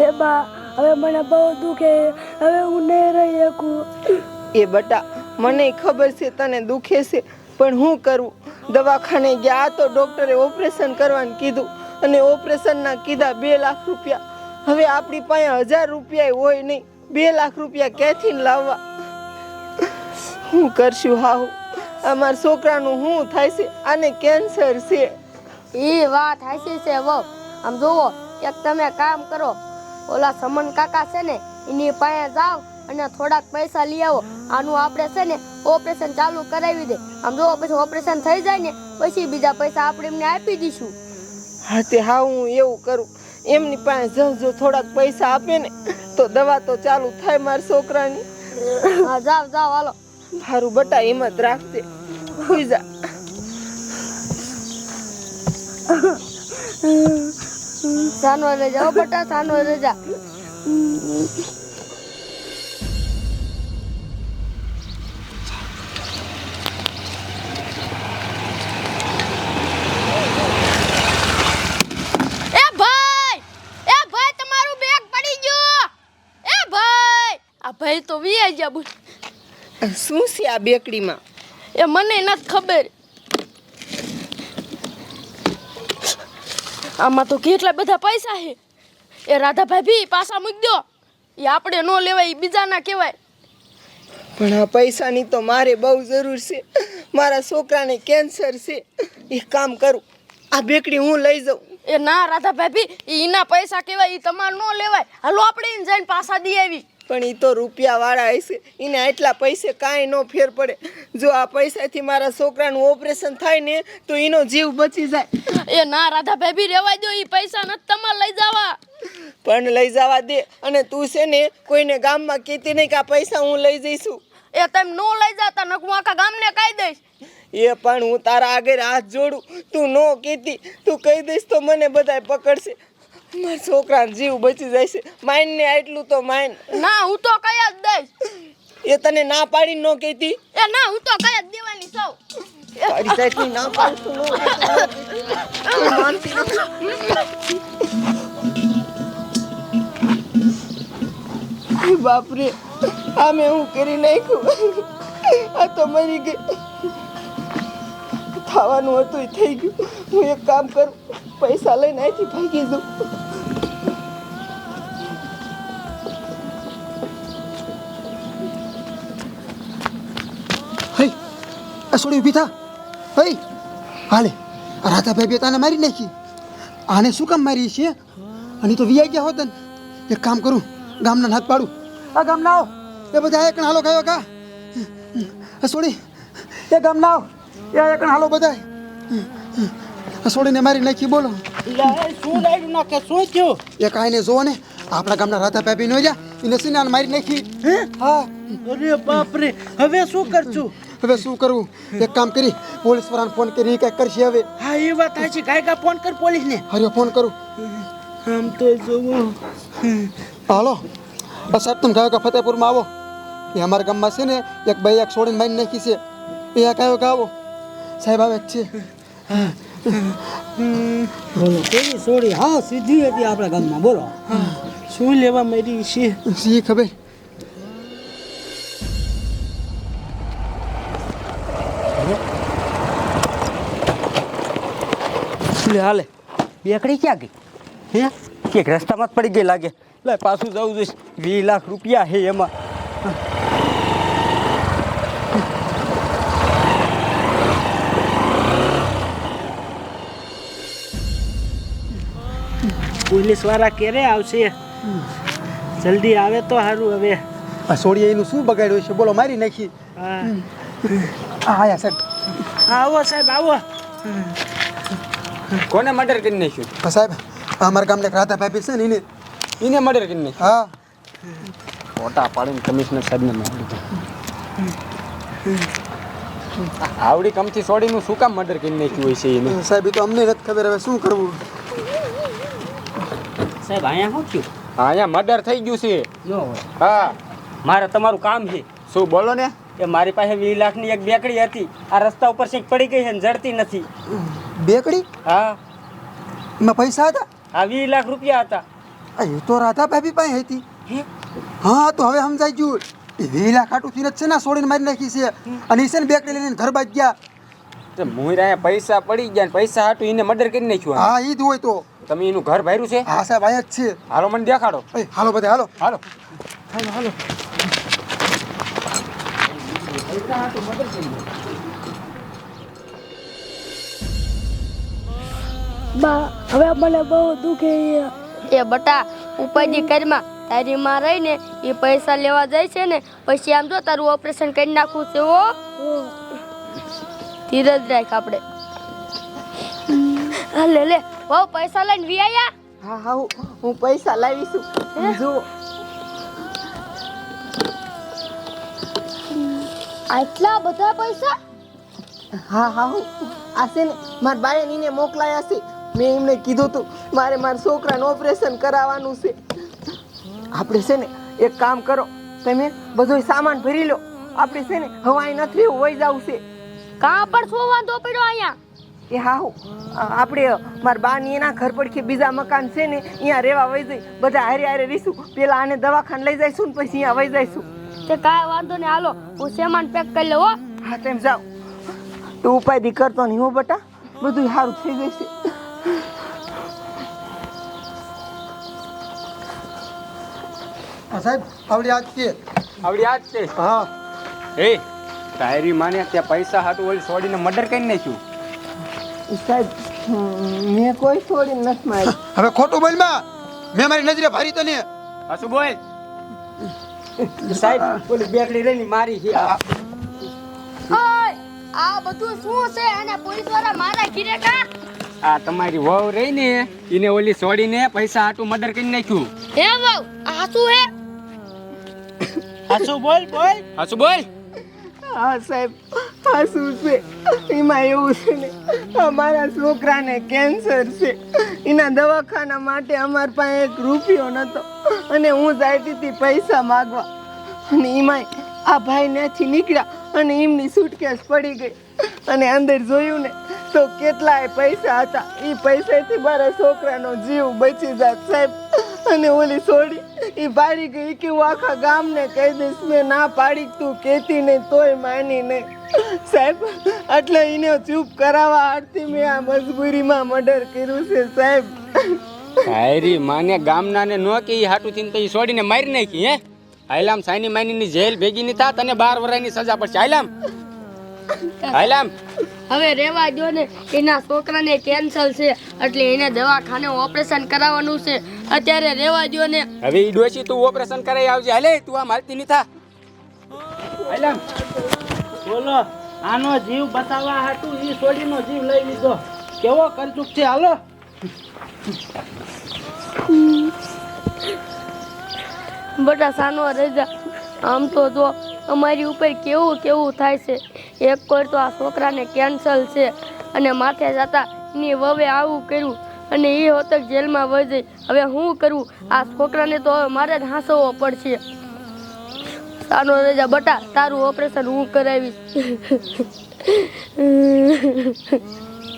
એ બા હવે મને બહુ દુખે હવે હું નહીં રહી શકું. એ બટા મને ખબર છે તને દુખે છે પણ હું કરું? દવાખાને ગયા તો ડોક્ટરે ઓપરેશન કરવાનું કીધું અને ઓપરેશનના કીધા બે લાખ રૂપિયા. હવે આપણી પાસે હજાર રૂપિયા હોય નહીં બે લાખ રૂપિયા ક્યાંથી લાવવા? હું કરશું હાવ અમારા છોકરાનું શું થાય છે? આને કેન્સર છે. એ વાત હાસી છે વો આમ જુઓ એક તમે કામ કરો ઓલા સમન કાકા છે ને એની પાસે જાવ અને થોડાક પૈસા લઈ આવો. આનું આપણે છે ને ઓપરેશન ચાલુ કરાવી દે. આમ જો પછી ઓપરેશન થઈ જાય ને પછી બીજા પૈસા આપણે એમને આપી દઈશું. હા તે હા હું એવું કરું. એમની પાસે જાઉં જો થોડાક પૈસા આપે ને તો દવા તો ચાલુ થાય મારા છોકરાની. હા જાવ જાવ હાલો. હારું બટા હિંમત રાખજે. હુઈ જા. સાનો રહી જાઓ બટા સાનો રહી જા. એ ભાઈ એ ભાઈ તમારું બેગ પડી ગયું. એ ભાઈ આ ભાઈ તો વી ગયા બોલ. શું છે આ બેકડીમાં? એ મને નથી ખબર. આમાં તો કેટલા બધા પૈસા છે? એ રાધાભાઈ ભી પાછા મૂકી દો. એ આપણે ન લેવાય એ બીજાના કહેવાય. પણ આ પૈસાની તો મારે બહુ જરૂર છે. મારા છોકરાને કેન્સર છે. એ કામ કરું આ બેકડી હું લઈ જાઉં. એ ના રાધાભાઈ ભી એના પૈસા કહેવાય એ તમારે ન લેવાય. હાલો આપણે એને જઈને પાછા દઈ આવી પણ એ તો રૂપિયા વાળા હશે. એને આટલા પૈસે કાંઈ ન ફેર પડે. જો આ પૈસાથી મારા છોકરાનું ઓપરેશન થાય ને તો એનો જીવ બચી જાય. એ ના રાધાભાઈ ભી રેવાય દો એ પૈસા નથી તમારે લઈ જવા. પણ લઈ જવા દે. અને તું છે ને કોઈને ગામમાં કહેતી નહીં કે આ પૈસા હું લઈ જઈશું. એ તમે નો લઈ જતા નક હું આખા ગામને કહી દઈશ. એ પણ હું તારા આગળ હાથ જોડું. તું ન કહેતી તું કહી દઈશ તો મને બધાય પકડશે. મારા છોકરાનો જીવ બચી જાય છે માઇન ને આટલું તો માઇન ના હું તો કઈ જ દઈશ. એ તને ના પાડી ન કહેતી? એ ના હું તો કઈ જ દેવાની સૌ તારી સાઈડની ના પાડું ન માનતી બાપરે આ મેં હું કરી નાખ્યું. આ તો મરી ગઈ. થવાનું હતું એ થઈ ગયું. હું એક કામ કરું, પૈસા લઈને અહીંથી ભાગી દઉં હઈ, આ સોડી ઊભી થા. હઈ, હાલે રાધાભાઈ બે તાને મારી નાખી. આને શું કામ મારી છે અને તો વીઆઈ ગયા હોત ને. એક કામ કરું, ગામના હાથ પાડું. આ ગામના આવો. એ બધા એક હાલો કયો કા? આ સોડી એ ગામના આવો. એ હાલો બધાય? આ સોડીને મારી નાખી બોલો. શું લાગ્યું નાખે? શું થયું? એ કાંઈ ને જોવો ને આપણા ગામના રાધાભાઈ નો જા એને સિનાન મારી નાખી. હે? હા. અરે બાપ રે હવે શું કરશું? હવે શું કરવું એક કામ કરી પોલીસ વાળાને ફોન કરી કઈ કરશે હવે. હા એ વાત છે ગાય ગા ફોન કર પોલીસ ને હરિયો ફોન કરું. આમ તો જોવો હાલો. સાહેબ તમે કયો કે ફતેપુરમાં આવો. એ અમારા ગામમાં છે ને એક ભાઈ એક છોડીને મારી નાખી છે. એ આ કયો આવો. સાહેબ આવે છે. બોલો કેવી સોડી હા સીધી હતી આપણા ગામમાં બોલો. શું લેવા મળી છે સી ખબર. લે હાલે. બેકડી ક્યાં ગઈ? હે? ક્યાંક રસ્તામાં જ પડી ગઈ લાગે. લે પાછું જવું જોઈશ. વીસ લાખ રૂપિયા હે એમાં. પોલીસવાળા ક્યારે આવશે? જલ્દી આવે તો સારું હવે. આ છોડીએ એનું શું બગાડ્યું છે? બોલો મારી નાખી. હા. સાહેબ. આવો સાહેબ આવો. કોને મર્ડર કરી નાખ્યું? હા સાહેબ આ અમારા ગામના રાધા ભાભી છે ને એને. એને મર્ડર કરી નાખ્યું? હા. ફોટા પાડીને કમિશનર સાહેબને મોકલી આવડી કમથી છોડીનું શું કામ મર્ડર કરી નાખ્યું હોય છે એને? સાહેબ એ તો અમને નથી ખબર હવે શું કરવું. સાહેબ અહીંયા શું થયું? અહીંયા મર્ડર થઈ ગયું છે. હા. મારે તમારું કામ છે. શું બોલો ને? એ મારી પાસે વીસ લાખની એક બેકડી હતી. આ રસ્તા ઉપર શીખ પડી ગઈ છે ને જડતી નથી. બેકડી? હા. એમાં પૈસા હતા? આ વીસ લાખ રૂપિયા હતા. આ એ તો રાધા ભાભી પાસે હતી. હા? તો હવે સમજાઈ ગયું. વીસ લાખ આટું થઈને જ છે ને છોડીને મારી નાખી છે. અને એ છે ને બેકડી લઈને ઘર બાજ ગયા તે મુંયરા પૈસા પડી ગયા ને પૈસા હાટું એને મર્ડર કરી નાખ્યું હા ઈ જ હોય તો. તમે એનું ઘર ભર્યું છે? હા સાહેબ અહીંયા જ છે. હાલો મને દેખાડો. એ હાલો બધા હાલો. હાલો. બા હવે મને બહુ દુખે એ બટા ઉપાજી કરમાં તારી માં રહીને એ પૈસા લેવા જાય છે ને પછી આમ જો તારું ઓપરેશન કરી નાખું છે હો. ધીરજ રાખ આપણે. હા લે લે. વાવ પૈસા લઈને વી આયા? હા હા હું- હું પૈસા લાવીશું જો. આટલા બધા પૈસા? હા હા હું આ છે ને મારા બાએ નીને મોકલાયા છે. મેં એમને કીધું તું મારે મારા છોકરાનું ઓપરેશન કરાવવાનું છે. આપણે છે ને એક કામ કરો. તમે બધો સામાન ભરી લો. આપણે છે ને હવાઈ નથી રહેવું વહી જવું છે. કાં પણ શું વાંધો પડ્યો અહીંયા? એ હા હું અ, આપણે મારા બાની એના ઘર પડખે બીજા મકાન છે ને અહીંયા રહેવા વહી જઈ. બધા હારે હારે રહીશું પેલા આને દવાખાને લઈ જઈશું ને પછી અહીંયા વહી જઈશું. તે કાંઈ વાંધો નહીં. હાલો હું સામાન પેક કરી લઉં હો. હા તેમ જાઓ. તું ઉપાય કરતો નહીં હો બટા. બધું સારું થઈ જશે. સાહેબ આવડી આજ છે. આવડી આજ છે? હા. એ તારી માને ત્યાં પૈસા હાટું ઓલી છોડીને મર્ડર કરી નાખ્યું. સાહેબ મેં કોઈ છોડી નથી મારી. હવે ખોટું બોલમાં મેં મારી નજરે ભારી તને હસુ બોલ. સાહેબ ઓલી બેકડી રહીને મારી છે. આ. બધું શું છે? અને પોલીસવાળા મારા ઘીરે કા? આ તમારી વહુ રહી ને એને ઓલી છોડીને પૈસા હાટું મર્ડર કરી નાખ્યું. હે વહુ આ શું હે? હાસુ બોલ બોલ. હસુ બોલ. હા, સાહેબ. હા, શું છે? એમાં એવું છે ને, અમારા છોકરાને કેન્સર છે. એના દવાખાના માટે અમારા પાસે એક રૂપિયો નહોતો અને હું જાતી હતી પૈસા માગવા. અને એમાંય આ ભાઈ ત્યાંથી નીકળ્યા અને એમની સુટકેસ પડી ગઈ. અને અંદર જોયું ને, તો કેટલાય પૈસા હતા. એ પૈસાથી મારા છોકરાનો જીવ બચી જાત, સાહેબ. અને ઓલી છોડી એ ભારી ગઈ કે આખા ગામને કહી દઈશ, મેં ના પાડી, તું કહેતી નહીં, તોય માની નહીં. સાહેબ, એટલે એને ચૂપ કરાવવા આરતી મેં આ મજબૂરીમાં મર્ડર કર્યું છે, સાહેબ. હાયરી માને ગામના ને નો કે ઈ હાટું થઈને તો એ છોડીને મારી નાખી, હે? હાયલામ સાની માનીની જેલ ભેગી ની થા તને બાર વર્ષની સજા પડશે. હાયલામ. હાયલામ. હવે રેવા દો ને એના છોકરાને કેન્સર છે. એટલે એને દવાખાને ઓપરેશન કરાવવાનું છે. અત્યારે રેવા દો ને. હવે ઈ ડોશી તું ઓપરેશન કરાવી આવજે. હાલે તું આ મારતી ની થા. બોલો આનો જીવ બતાવવા હાટું ઈ સોડીનો જીવ લઈ લીધો. કેવો કરચુક છે હાલો. બટા સાનો રજા. આમ તો જો અમારી ઉપર કેવું કેવું થાય છે. એક કોઈ તો આ છોકરાને કેન્સલ છે અને માથે જતા ની વવે આવું કર્યું અને એ હોતક જેલમાં વહી જઈ હવે હું કરું? આ છોકરાને તો હવે મારે જ હાંસવો પડશે. સાનો રજા બટા, તારું ઓપરેશન હું કરાવીશ.